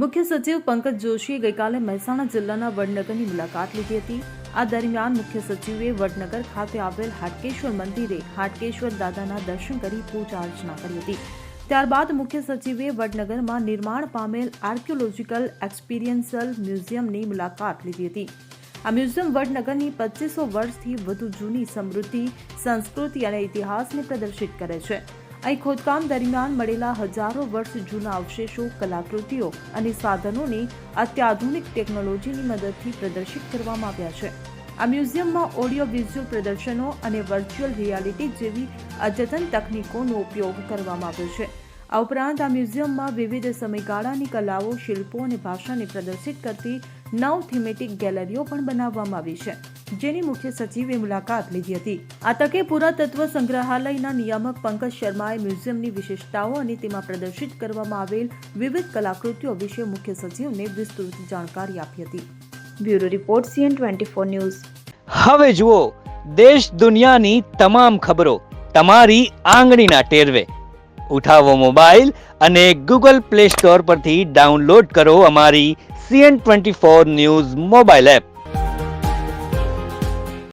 મુખ્ય સચિવ પંકજ જોશીએ ગઈકાલે મહેસાણા જિલ્લાના વડનગરની મુલાકાત લીધી હતી. આ દરમિયાન મુખ્ય સચિવે વડનગર ખાતે આવેલ હાટકેશ્વર મંદિરે હાટકેશ્વર દાદાના દર્શન કરી પૂજા અર્ચના કરી હતી. ત્યારબાદ મુખ્ય સચિવે વડનગરમાં નિર્માણ પામેલ આર્કિયોલોજીકલ એક્સપિરિયન્સલ મ્યુઝિયમની મુલાકાત લીધી હતી. આ મ્યુઝિયમ વડનગરની પચીસો વર્ષથી વધુ જૂની સમૃદ્ધિ, સંસ્કૃતિ અને ઇતિહાસને પ્રદર્શિત કરે છે. અહીં ખોદકામ દરમિયાન મળેલા હજારો વર્ષ જૂના અવશેષો, કલાકૃતિઓ અને સાધનોની અત્યાધુનિક ટેકનોલોજીની મદદથી પ્રદર્શિત કરવામાં આવ્યા છે. આ મ્યુઝિયમમાં ઓડિયો, વિઝ્યુઅલ પ્રદર્શનો અને વર્ચ્યુઅલ રિયાલિટી જેવી અદ્યતન તકનીકોનો ઉપયોગ કરવામાં આવ્યો છે. આ ઉપરાંત આ મ્યુઝિયમમાં વિવિધ સમયગાળાની કલાઓ, શિલ્પો અને ભાષાને પ્રદર્શિત કરતી નવ થીમેટિક ગેલેરીઓ પણ બનાવવામાં આવી છે. જેની મુખ્ય સચિવે મુલાકાત લીધી હતી. આ તકે પુરાતત્વ સંગ્રહાલયના નિયામક પંકજ શર્માએ મ્યુઝિયમની વિશેષતાઓ અને તેમાં પ્રદર્શિત કરવામાં આવેલ વિવિધ કલાકૃતિઓ વિશે મુખ્ય સચિવને વિસ્તૃત જાણકારી આપી હતી. Bureau report CN twenty four news. હવે જુઓ, દેશ દુનિયાની તમામ ખબરો તમારી આંગળીના ટેરવે. ઉઠાવો મોબાઈલ અને ગૂગલ પ્લે સ્ટોર પરથી ડાઉનલોડ કરો અમારી CN twenty four news mobile app.